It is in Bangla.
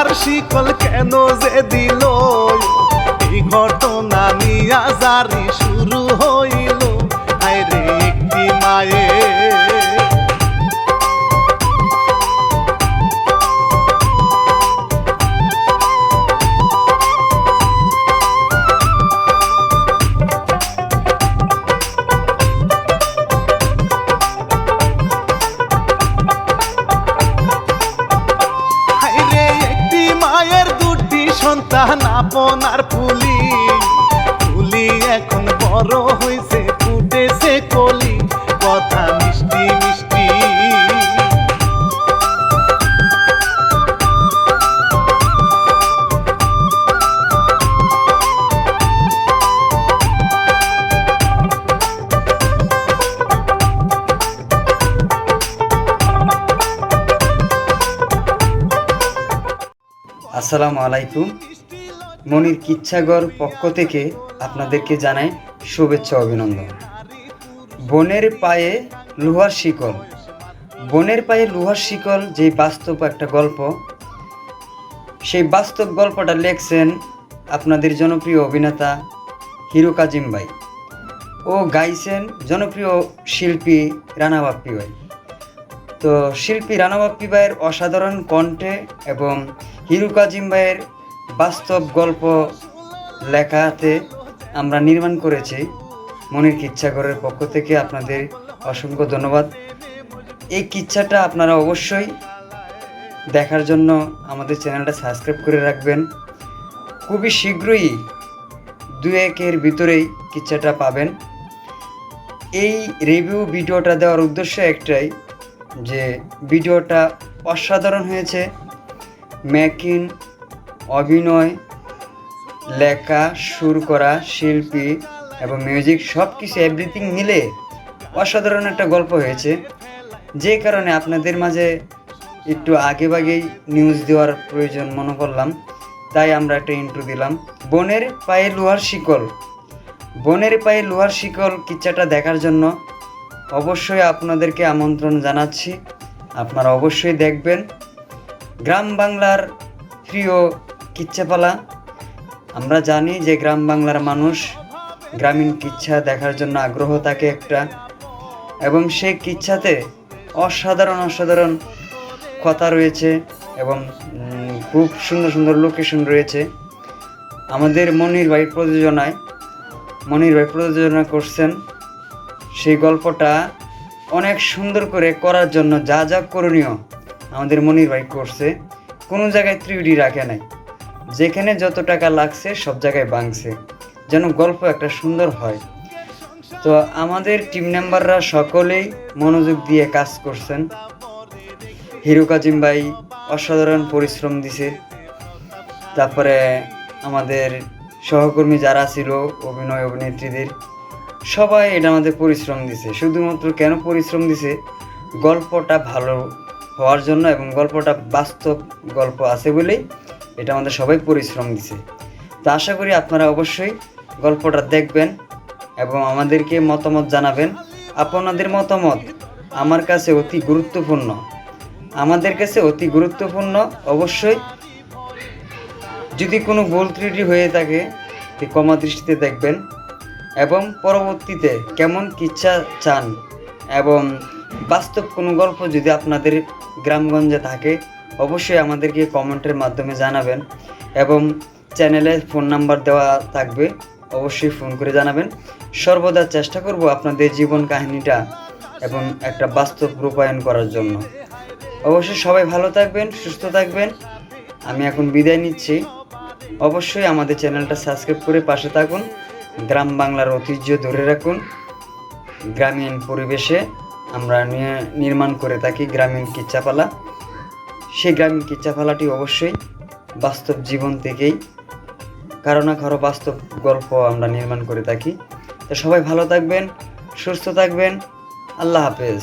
লোহার শিকল কেন যে দিল সন্তান আপনার ফুলি। ফুলি এখন বড় হয়েছে ফুটেছে কলি। কথা মিষ্টি মিষ্টি। আসসালামু আলাইকুম। মনির কিচ্ছাগর পক্ষ থেকে আপনাদেরকে জানাই শুভেচ্ছা অভিনন্দন। বনের পায়ে লোহার শিকল। বনের পায়ে লোহার শিকল যে বাস্তব একটা গল্প, সেই বাস্তব গল্পটা লেখছেন আপনাদের জনপ্রিয় অভিনেতা হিরো কাজিম ভাই ও গাইছেন জনপ্রিয় শিল্পী রানা বাপ্পি ভাই। তো শিল্পী রানা বাপ্পি ভাইয়ের অসাধারণ কণ্ঠে এবং হিরু কাজিম ভাইয়ের বাস্তব গল্প লেখাতে আমরা নির্মাণ করেছি মনির কিচ্ছাগরের পক্ষ থেকে আপনাদের অসংখ্য ধন্যবাদ। এই কিচ্ছাটা আপনারা অবশ্যই দেখার জন্য আমাদের চ্যানেলটা সাবস্ক্রাইব করে রাখবেন। খুবই শীঘ্রই দু একের ভিতরেই কিচ্ছাটা পাবেন। এই রিভিউ ভিডিওটা দেওয়ার উদ্দেশ্য একটাই যে ভিডিওটা অসাধারণ হয়েছে। মেকিং অভিনয়, লেখা, সুর করা, শিল্পী এবং মিউজিক সব কিছু এভরিথিং মিলে অসাধারণ একটা গল্প হয়েছে। যে কারণে আপনাদের মাঝে একটু আগে ভাগেই নিউজ দেওয়ার প্রয়োজন মনে করলাম। তাই আমরা একটা ইন্ট্রো দিলাম। বনের পায়ে লোহার শিকল। বনের পায়ে লোহার শিকল কিচ্ছাটা দেখার জন্য অবশ্যই আপনাদেরকে আমন্ত্রণ জানাচ্ছি। আপনারা অবশ্যই দেখবেন। গ্রাম বাংলার প্রিয় কিচ্ছাপালা আমরা জানি যে গ্রাম বাংলার মানুষ গ্রামীণ কিচ্ছা দেখার জন্য আগ্রহ থাকে একটা এবং সেই কিচ্ছাতে অসাধারণ অসাধারণ কথা রয়েছে এবং খুব সুন্দর সুন্দর লোকেশন রয়েছে। আমাদের মনির ভাই প্রযোজনায়, মনির ভাই প্রযোজনা করছেন। সেই গল্পটা অনেক সুন্দর করে করার জন্য যা যা করণীয় আমাদের মনির ভাই করছে, কোনো জায়গায় ত্রিউডি রাখে নাই। যেখানে যত টাকা লাগছে, সব জায়গায় বাংছে যেন গল্প একটা সুন্দর হয়। তো আমাদের টিম মেম্বাররা সকলেই মনোযোগ দিয়ে কাজ করছেন। হিরো কাজিম ভাই অসাধারণ পরিশ্রম দিছে। তারপরে আমাদের সহকর্মী যারা ছিল, অভিনয় অভিনেত্রীদের, সবাই এটা আমাদের পরিশ্রম দিছে। শুধুমাত্র কেন পরিশ্রম দিছে? গল্পটা ভালো হওয়ার জন্য এবং গল্পটা বাস্তব গল্প আছে বলেই এটা আমাদের সবাই পরিশ্রম দিছে। তো আশা করি আপনারা অবশ্যই গল্পটা দেখবেন এবং আমাদেরকে মতামত জানাবেন। আপনাদের মতামত আমার কাছে অতি গুরুত্বপূর্ণ। আমাদের কাছে অতি গুরুত্বপূর্ণ অবশ্যই যদি কোনো ভুল ত্রুটি হয়ে থাকে কমা দৃষ্টিতে দেখবেন এবং পরবর্তীতে কেমন কিচ্ছা চান এবং বাস্তব কোনো গল্প যদি আপনাদের গ্রামগঞ্জে থাকে অবশ্যই আমাদেরকে কমেন্টের মাধ্যমে জানাবেন এবং চ্যানেলে ফোন নাম্বার দেওয়া থাকবে, অবশ্যই ফোন করে জানাবেন। সর্বদা চেষ্টা করব আপনাদের জীবন কাহিনীটা এবং একটা বাস্তব রূপায়ণ করার জন্য। অবশ্যই সবাই ভালো থাকবেন, সুস্থ থাকবেন। আমি এখন বিদায় নিচ্ছি। অবশ্যই আমাদের চ্যানেলটা সাবস্ক্রাইব করে পাশে থাকুন, গ্রাম বাংলার ঐতিহ্য ধরে রাখুন। গ্রামীণ পরিবেশে আমরা নির্মাণ করে থাকি গ্রামীণ কিচ্ছাপালা। সেই গ্রামীণ কিচ্ছাপালাটি অবশ্যই বাস্তব জীবন থেকেই, কারও না কারও বাস্তব গল্প আমরা নির্মাণ করে থাকি। তো সবাই ভালো থাকবেন, সুস্থ থাকবেন, আল্লাহ হাফেজ।